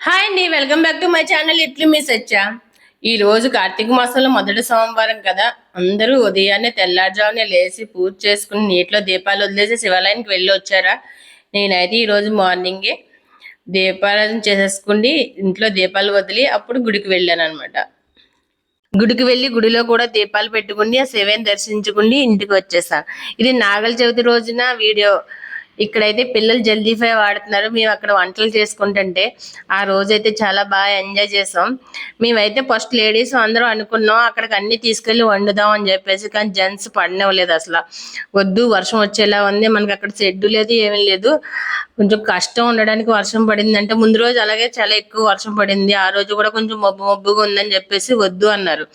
Hi అండి welcome back to my channel ఇట్లు మిస్ వచ్చా ఈ రోజు కార్తీక మాసంలో మొదటి సోమవారం కదా. అందరూ ఉదయాన్నే తెల్లారుజామునే లేచి పూజ చేసుకుని నీటిలో దీపాలు వదిలేసి శివాలయానికి వెళ్ళి వచ్చారా? నేనైతే ఈరోజు మార్నింగే దీపారాధన చేసేసుకుని ఇంట్లో దీపాలు వదిలి అప్పుడు గుడికి వెళ్ళాను అనమాట గుడికి వెళ్ళి గుడిలో కూడా దీపాలు పెట్టుకుని ఆ శివని దర్శించుకుని ఇంటికి వచ్చేసా. ఇది నాగల చవితి రోజున వీడియో ఇక్కడైతే పిల్లలు జల్దీ ఫై వాడుతున్నారు. మేము అక్కడ వంటలు చేసుకుంటుంటే ఆ రోజైతే చాలా బాగా ఎంజాయ్ చేసాం. మేమైతే ఫస్ట్ లేడీస్ అందరం అనుకున్నాం అక్కడికి అన్ని తీసుకెళ్ళి వండుదాం అని చెప్పేసి కానీ జెంట్స్ పడినవ్వలేదు అసలు. వద్దు వర్షం వచ్చేలా ఉంది మనకి అక్కడ షెడ్డు లేదు ఏమీ లేదు. కొంచెం కష్టం ఉండడానికి వర్షం పడింది అంటే ముందు రోజు అలాగే చాలా ఎక్కువ వర్షం పడింది. ఆ రోజు కూడా కొంచెం మబ్బు మబ్బుగా ఉందని చెప్పేసి వద్దు అన్నారు.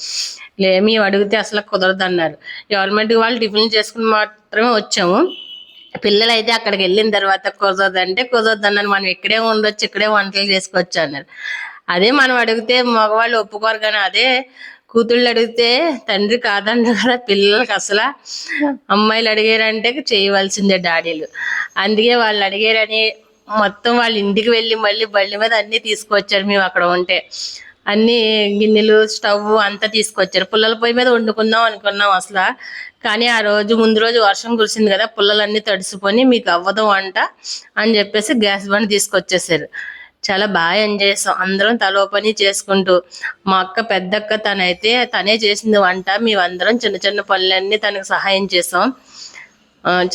లేమి అడిగితే అసలు కుదరదు అన్నారు గవర్నమెంట్ వాళ్ళు టిఫిన్ చేసుకుని మాత్రమే వచ్చాము. పిల్లలు అయితే అక్కడికి వెళ్ళిన తర్వాత కుదరదు అంటే కుదరదు అన్నారు మనం ఇక్కడే ఉండొచ్చు ఇక్కడే వంటలు చేసుకోవచ్చు అన్నారు. అదే మనం అడిగితే మగవాళ్ళు ఒప్పుకోరు కానీ అదే కూతుళ్ళు అడిగితే తండ్రి కాదంటారు కదా పిల్లలకి అసలు. అమ్మాయిలు అడిగారంటే చేయవలసిందే డాడీలు. అందుకే వాళ్ళు అడిగారని మొత్తం వాళ్ళ ఇంటికి వెళ్ళి మళ్ళీ బళ్ళి మీద అన్ని తీసుకొచ్చారు. మేము అక్కడ ఉంటే అన్ని గిన్నెలు స్టవ్ అంతా తీసుకొచ్చారు. పుల్లల పొయ్యి మీద వండుకుందాం అనుకున్నాం అసలు. కానీ ఆ రోజు ముందు రోజు వర్షం కురిసింది కదా పుల్లలన్నీ తడిసిపోయి మీకు అవ్వదు వంట అని చెప్పేసి గ్యాస్ బండ్ తీసుకొచ్చేసారు. చాలా బాగా ఎంజాయ్ చేసాం. అందరం తలో పని చేసుకుంటూ. మా అక్క పెద్దక్క తనైతే తనే చేసింది వంట. మేమందరం చిన్న చిన్న పనులన్నీ తనకు సహాయం చేసాం.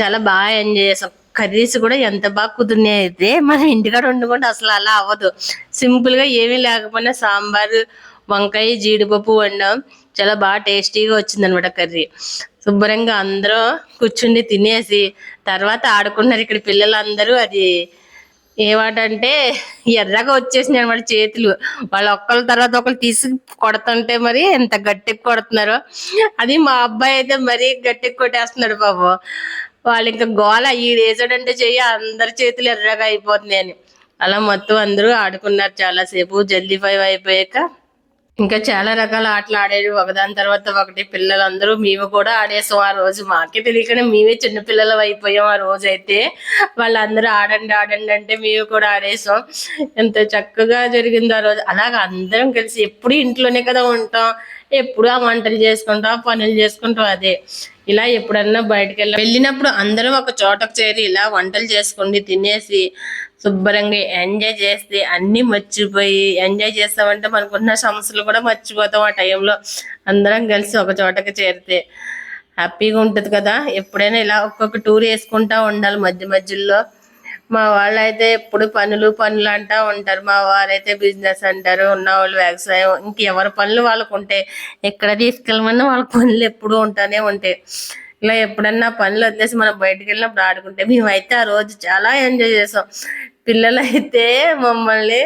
చాలా బాగా ఎంజాయ్ చేసాం. కర్రీస్ కూడా ఎంత బాగా కుదిరినాయి అయితే మనం ఇంటికాడ వండుకుంటే అసలు అలా అవ్వదు. సింపుల్గా ఏమీ లేకపోయినా సాంబార్ వంకాయ జీడిపప్పు వండాం చాలా బాగా టేస్టీగా వచ్చింది అనమాట కర్రీ. శుభ్రంగా అందరూ కూర్చుండి తినేసి తర్వాత ఆడుకున్నారు ఇక్కడ పిల్లలందరూ. అది ఏమాటంటే ఎర్రగా వచ్చేసినాయి అనమాట చేతులు. వాళ్ళు ఒక్కళ్ళ తర్వాత ఒకళ్ళు తీసి కొడుతుంటే మరి ఎంత గట్టికి కొడుతున్నారో. అది మా అబ్బాయి అయితే మరీ గట్టిగా కొట్టేస్తున్నాడు పాపం. వాళ్ళు ఇంకా గోల ఈ వేసాడంటే చెయ్యి అందరి చేతులు ఎర్రగా అయిపోతున్నాయి అని. అలా మొత్తం అందరూ ఆడుకున్నారు చాలాసేపు జల్దీ ఫైవ్ అయిపోయాక. ఇంకా చాలా రకాల ఆటలు ఆడేవి ఒకదాని తర్వాత ఒకటి పిల్లలందరూ మేము కూడా ఆడేసాం ఆ రోజు. మాకే తెలియకనే మేమే చిన్న పిల్లలు అయిపోయాం ఆ రోజు అయితే. వాళ్ళందరూ ఆడండి ఆడండి అంటే మేము కూడా ఆడేసాం. ఎంత చక్కగా జరిగింది ఆ రోజు. అలాగ అందరం కలిసి ఎప్పుడు ఇంట్లోనే కదా ఉంటాం. ఎప్పుడు ఆ వంటలు చేసుకుంటావు ఆ పనులు చేసుకుంటావు అదే. ఇలా ఎప్పుడన్నా బయటకు వెళ్ళి వెళ్ళినప్పుడు అందరం ఒక చోటకు చేరి ఇలా వంటలు చేసుకోండి తినేసి శుభ్రంగా ఎంజాయ్ చేస్తే అన్ని మర్చిపోయి ఎంజాయ్ చేస్తామంటే మనకున్న సమస్యలు కూడా మర్చిపోతాం ఆ టైంలో. అందరం కలిసి ఒక చోటకి చేరితే హ్యాపీగా ఉంటుంది కదా. ఎప్పుడైనా ఇలా ఒక్కొక్క టూర్ వేసుకుంటా ఉండాలి మధ్య మధ్యలో. మా వాళ్ళు అయితే ఎప్పుడు పనులు పనులు అంటా ఉంటారు. మా వారైతే బిజినెస్ అంటారు. ఉన్న వాళ్ళు వ్యవసాయం ఇంకెవరి పనులు వాళ్ళకు ఉంటాయి ఎక్కడ తీసుకెళ్ళమన్నా వాళ్ళ పనులు ఎప్పుడు ఉంటానే ఉంటాయి. ఇలా ఎప్పుడన్నా పనులు వదిలేసి మనం బయటకు వెళ్ళినప్పుడు ఆడుకుంటే మేమైతే ఆ రోజు చాలా ఎంజాయ్ చేసాం. పిల్లలు అయితే మమ్మల్ని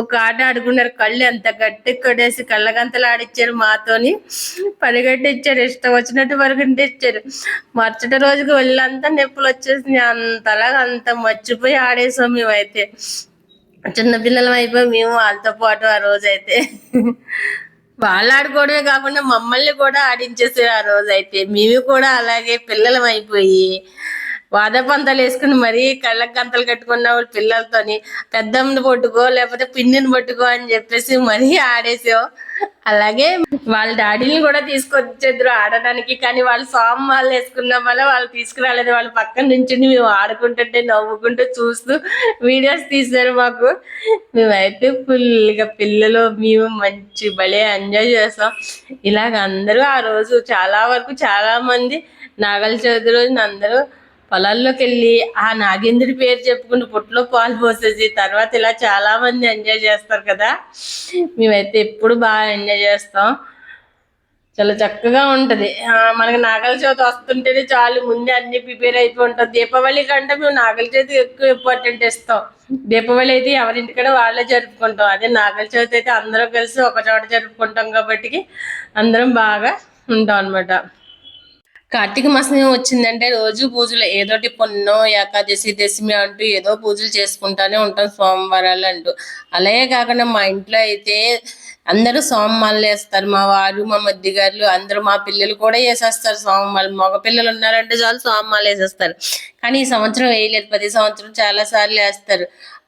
ఒక ఆట ఆడుకున్నారు. కళ్ళు ఎంత గట్టి కొట్టేసి కళ్ళగంతలు ఆడిచ్చారు మాతోని. పరిగెట్టిచ్చారు ఇష్టం వచ్చినట్టు పరిగెట్టిచ్చారు మరుసటి రోజుకి వెళ్ళంతా నొప్పులు వచ్చేసి అంతలా అంత మర్చిపోయి ఆడేసాం మేమైతే. చిన్న పిల్లలం అయిపోయి మేము వాళ్ళతో పాటు ఆ రోజైతే. వాళ్ళు ఆడుకోవడమే కాకుండా మమ్మల్ని కూడా ఆడించేసే ఆ రోజు అయితే మేము కూడా అలాగే పిల్లలం అయిపోయి వాద పంతాలు వేసుకుని మరీ కళ్ళకు గంతలు కట్టుకున్న వాళ్ళు పిల్లలతోని పెద్దమ్మని పట్టుకో లేకపోతే పిన్నిని పట్టుకో అని చెప్పేసి మరీ ఆడేసావు. అలాగే వాళ్ళ డాడీని కూడా తీసుకొచ్చేద్దరు ఆడడానికి కానీ వాళ్ళు సామ్ వాళ్ళు వేసుకున్న వల్ల వాళ్ళు తీసుకురాలేదు. వాళ్ళ పక్కన నుంచి మేము ఆడుకుంటుంటే నవ్వుకుంటూ చూస్తూ వీడియోస్ తీశారు మాకు. మేమైతే ఫుల్గా పిల్లలు మేము మంచి భలే ఎంజాయ్ చేస్తాం ఇలాగ అందరూ ఆ రోజు చాలా వరకు చాలా మంది నాగల చవితి రోజున అందరూ పొలాల్లోకి వెళ్ళి ఆ నాగేంద్రుడి పేరు చెప్పుకుని పుట్లో పాలు పోసేసి తర్వాత ఇలా చాలా మంది ఎంజాయ్ చేస్తారు కదా. మేమైతే ఎప్పుడు బాగా ఎంజాయ్ చేస్తాం. చాలా చక్కగా ఉంటుంది. మనకి నాగల చవితి వస్తుంటేనే చాలు ముందే అన్ని ప్రిపేర్ అయిపోయి ఉంటాం. దీపావళి కంటే మేము నాగల చవితి ఎక్కువ ఇంపార్టెంట్ ఇస్తాం. దీపావళి అయితే ఎవరింటికడ వాళ్ళే జరుపుకుంటాం. అదే నాగల చవితి అయితే అందరం కలిసి ఒక చోట జరుపుకుంటాం కాబట్టి అందరం బాగా ఉంటాం అన్నమాట. కార్తీక మాసం వచ్చిందంటే రోజు పూజలు ఏదోటి పొన్నో ఏకాదశి దశమి అంటూ ఏదో పూజలు చేసుకుంటానే ఉంటాం సోమవారాలు అంటూ. అలాగే కాకుండా మా ఇంట్లో అయితే అందరూ సోమవాళ్ళు వేస్తారు. మా వారు మా మధ్య గారు అందరూ మా పిల్లలు కూడా వేసేస్తారు సోమవాళ్ళు మగ పిల్లలు ఉన్నారంటే చాలు సోమవాళ్ళు వేసేస్తారు. కానీ ఈ సంవత్సరం వేయలేదు. ప్రతి సంవత్సరం చాలా సార్లు వేస్తారు.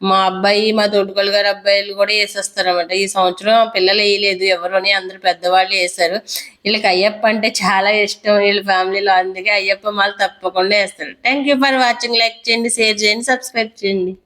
మా అబ్బాయి మా తోడుకోలు గారి అబ్బాయిలు కూడా వేసేస్తారు అనమాట ఈ సంవత్సరం పిల్లలు వేయలేదు. ఎవరుని అందరు పెద్దవాళ్ళు వేశారు. వీళ్ళకి అయ్యప్ప అంటే చాలా ఇష్టం. వీళ్ళ ఫ్యామిలీలో అందుకే అయ్యప్ప మాల తప్పకుండా వేస్తారు. Thank you for watching like చేయండి షేర్ చేయండి సబ్స్క్రైబ్ చేయండి.